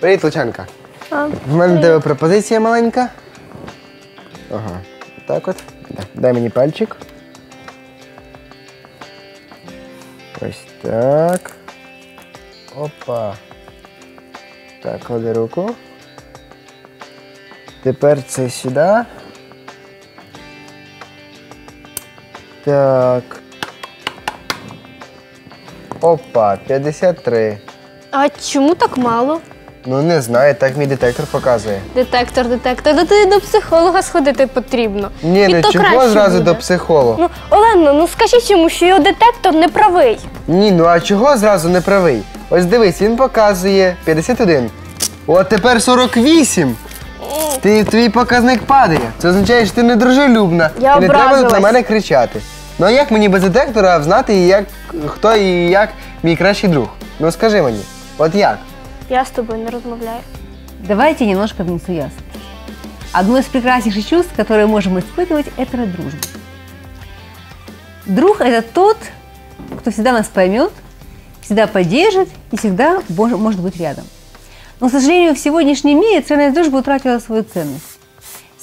Привіт, Лучанка. В мене до тебе пропозиція маленька. Ага. Так от. Дай мені пальчик. Ось так. Опа. Так, клади руку. Тепер це сюди. Так. Опа, 53. а чому так мало? Ну не знаю, так мій детектор показує. Детектор, детектор. Та ти до психолога сходити потрібно. Ні, І не то чого краще зразу буде. до психолога. Ну, Олено, ну скажіть йому, що його детектор не правий. Ні, ну а чого зразу не правий? Ось дивись, він показує 51. От тепер 48. Ти, твій показник падає. Це означає, що ти недружелюбна. Я і не треба тут на мене кричати. Ну а як мені без детектора знати, як, хто і як мій кращий друг? Ну скажи мені, от як? Я з тобою не розмовляю. Давайте немножко внесу ясность. Одно из прекраснейших чувств, которое можем испытывать, это дружба. Друг – это тот, кто всегда нас поймет, всегда поддержит и всегда может быть рядом. Но, к сожалению, в сегодняшнем мире ценность дружбы утратила свою ценность.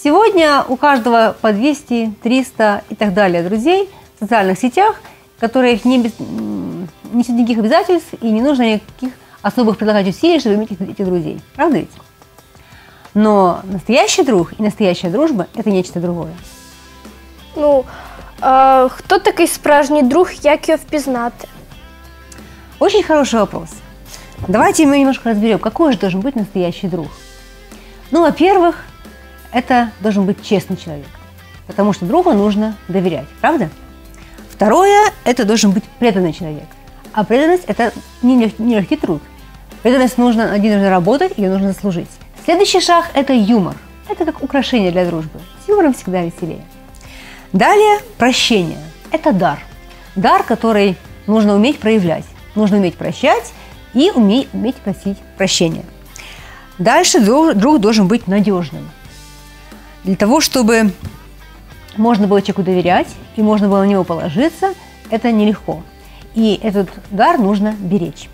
Сегодня у каждого по 200, 300 и так далее друзей в социальных сетях, которых не несут никаких обязательств и не нужно никаких особых прилагать усилий, чтобы иметь этих, друзей. Правда ведь? Но настоящий друг и настоящая дружба – это нечто другое. Ну, а, хто такий справжній друг, як його впізнати? Очень хороший вопрос. Давайте мы немножко разберем, какой же должен быть настоящий друг. Ну, во-первых, это должен быть честный человек, потому что другу нужно доверять, правда? Второе, это должен быть преданный человек. А преданность – это не лег- нелегкий труд. Преданность нужно, нужно работать, ее нужно заслужить. Следующий шаг – это юмор. Это как украшение для дружбы. С юмором всегда веселее. Далее прощение. Это дар. Дар, который нужно уметь проявлять. Нужно уметь прощать и уметь, уметь просить прощения. Дальше друг должен быть надежным. Для того, чтобы можно было человеку доверять и можно было на него положиться, это нелегко. И этот дар нужно беречь.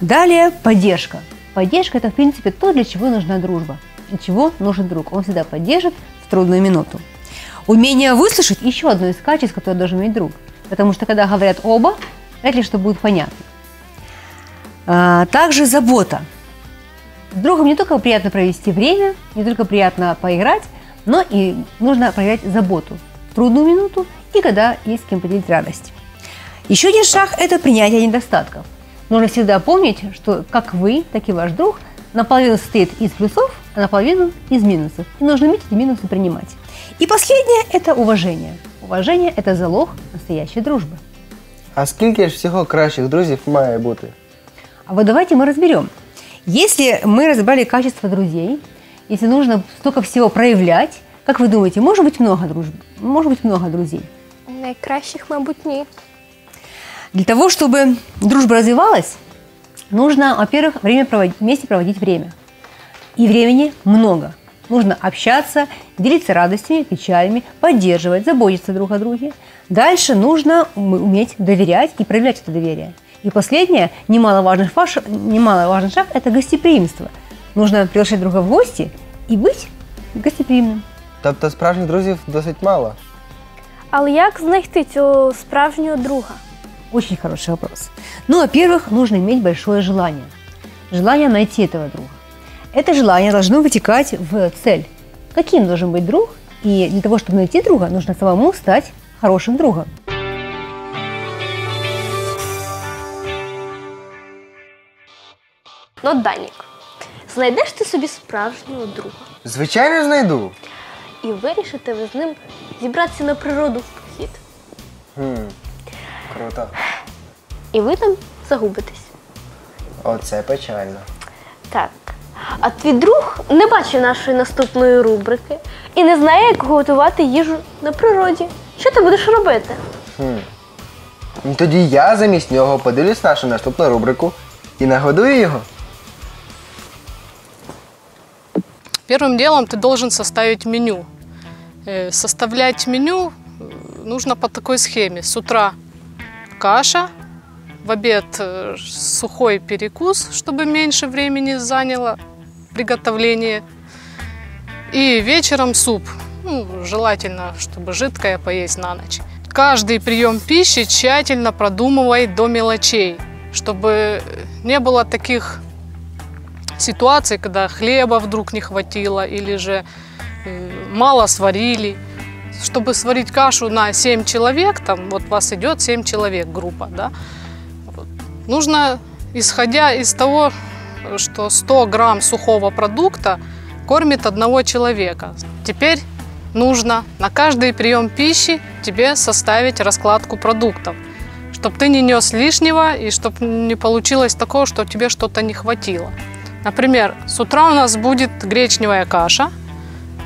Далее поддержка. Поддержка – это, в принципе, то, для чего нужна дружба. Для чего нужен друг. Он всегда поддержит в трудную минуту. Умение выслушать – еще одно из качеств, которое должен иметь друг. Потому что, когда говорят оба, вряд ли что будет понятно. А, также забота. С другом не только приятно провести время, не только приятно поиграть, но и нужно проявлять заботу в трудную минуту и когда есть с кем поделить радость. Еще один шаг – это принятие недостатков. Нужно всегда помнить, что как вы, так и ваш друг наполовину состоит из плюсов, а наполовину из минусов. И нужно уметь эти минусы принимать. И последнее – это уважение. Уважение – это залог настоящей дружбы. А скільки ж всього кращих друзів має бути? А вот давайте мы разберем. Если мы разобрали качество друзей, если нужно столько всего проявлять, как вы думаете, может быть много дружбы, может быть много друзей? Найкращих, мабуть, ні. Для того, чтобы дружба развивалась, нужно, во-первых, время проводить, вместе проводить время. И времени много. Нужно общаться, делиться радостями, печалями, поддерживать, заботиться друг о друге. Дальше нужно ум- уметь доверять и проявлять это доверие. И последнее, немаловажный, фаш, немаловажный шаг – это гостеприимство. Нужно приглашать друга в гости и быть гостеприимным. Тобто справжніх друзів досить мало. Але як знайти цього справжнього друга? Очень хороший вопрос. Ну, во-первых, нужно иметь большое желание. Желание найти этого друга. Это желание должно вытекать в цель. Каким должен быть друг? И для того, чтобы найти друга, нужно самому стать хорошим другом. Ну, Данік, знайдеш ти собі справжнього друга Звичайно, знайду. і вирішите ви з ним зібратися на природу в похід. Хм, круто. І ви там загубитесь. Оце печально. Так. А твій друг не бачить нашої наступної рубрики і не знає, як готувати їжу на природі. Що ти будеш робити? Ну, Тоді я замість нього подивлюсь нашу наступну рубрику і нагодую його. Первым делом ты должен составить меню. Э, Составлять меню э, нужно по такой схеме. С утра каша, в обед э, сухой перекус, чтобы меньше времени заняло приготовление. И вечером суп. Ну, желательно, чтобы жидкое поесть на ночь. Каждый прием пищи тщательно продумывай до мелочей, чтобы не было таких ситуаций, когда хлеба вдруг не хватило или же э, мало сварили. Чтобы сварить кашу на 7 человек, там вот вас идет 7 человек группа, да, вот, нужно, исходя из того, что 100 грамм сухого продукта кормит одного человека. Теперь нужно на каждый прием пищи тебе составить раскладку продуктов, чтобы ты не нес лишнего и чтобы не получилось такого, что тебе что-то не хватило. Например, с утра у нас будет гречневая каша,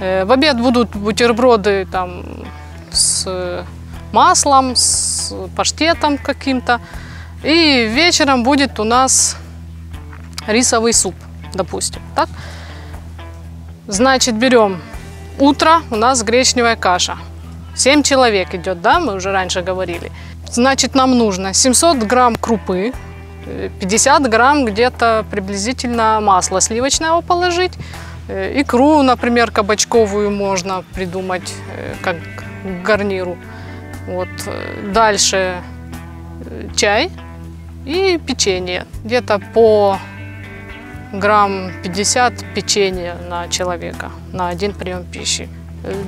в обед будут бутерброды там, с маслом, с паштетом каким-то, и вечером будет у нас рисовый суп, допустим. Так? Значит, берем утро, у нас гречневая каша. 7 человек идет, да, мы уже раньше говорили. Значит, нам нужно 700 грамм крупы, 50 грамм где-то приблизительно масла сливочного положить. Э, икру, например, кабачковую можно придумать э, как гарниру. Вот. э, Дальше чай и печенье. Где-то по грамм 50 печенья на человека, на один прием пищи.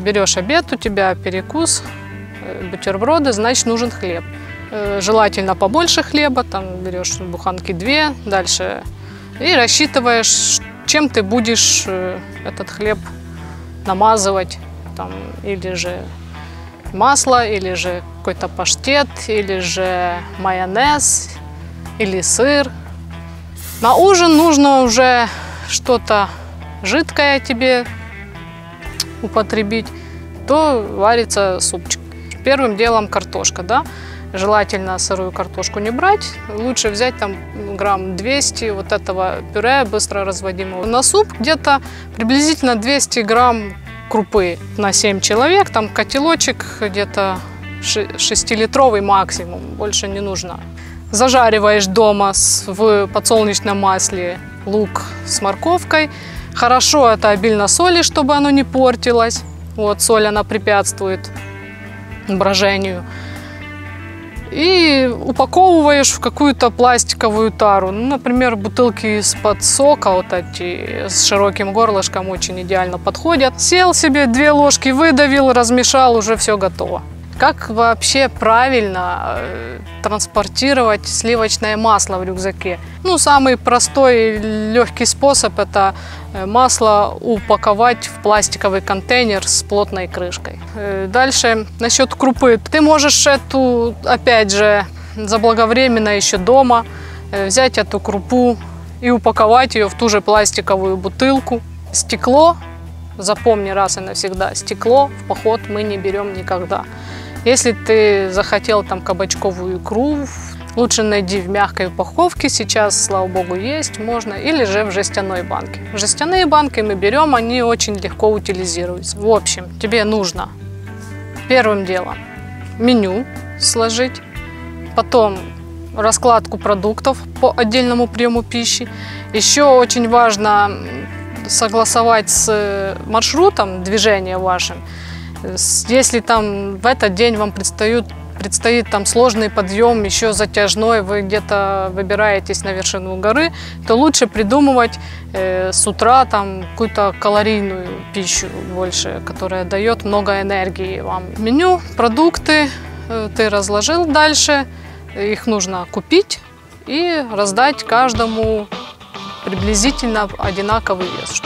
Берешь обед, у тебя перекус, бутерброды, значит нужен хлеб. Желательно побольше хлеба, там берешь буханки две, дальше и рассчитываешь, чем ты будешь э, этот хлеб намазывать, там, или же масло, или же какой-то паштет, или же майонез, или сыр. На ужин нужно уже что-то жидкое тебе употребить, то варится супчик. Первым делом картошка, да. Желательно сырую картошку не брать. Лучше взять там грамм 200 вот этого пюре быстро разводимого. На суп где-то приблизительно 200 грамм крупы на 7 человек. Там котелочек где-то 6-литровый максимум, больше не нужно. Зажариваешь дома в подсолнечном масле лук с морковкой. Хорошо это обильно соли, чтобы оно не портилось. Вот соль, она препятствует брожению. И упаковываешь в какую-то пластиковую тару. Ну, например, бутылки из-под сока, вот эти с широким горлышком очень идеально подходят. Сел себе, две ложки выдавил, размешал, уже все готово. Как вообще правильно э, транспортировать сливочное масло в рюкзаке? Ну, самый простой и легкий способ – это э, масло упаковать в пластиковый контейнер с плотной крышкой. Э, Дальше, насчет крупы. Ты можешь эту, опять же, заблаговременно еще дома взять эту крупу и упаковать ее в ту же пластиковую бутылку. Стекло, запомни раз и навсегда, стекло в поход мы не берем никогда. Если ты захотел там кабачковую икру, лучше найди в мягкой упаковке. Сейчас, слава богу, есть, можно. Или же в жестяной банке. Жестяные банки мы берем, они очень легко утилизируются. В общем, тебе нужно первым делом меню сложить, потом раскладку продуктов по отдельному приему пищи. Еще очень важно согласовать с э, маршрутом движения вашим. Если там в этот день вам предстоит, предстоит там сложный подъем, еще затяжной, вы где-то выбираетесь на вершину горы, то лучше придумывать э, с утра там какую-то калорийную пищу больше, которая дает много энергии вам. Меню, продукты э, ты разложил дальше, их нужно купить и раздать каждому приблизительно одинаковый вес.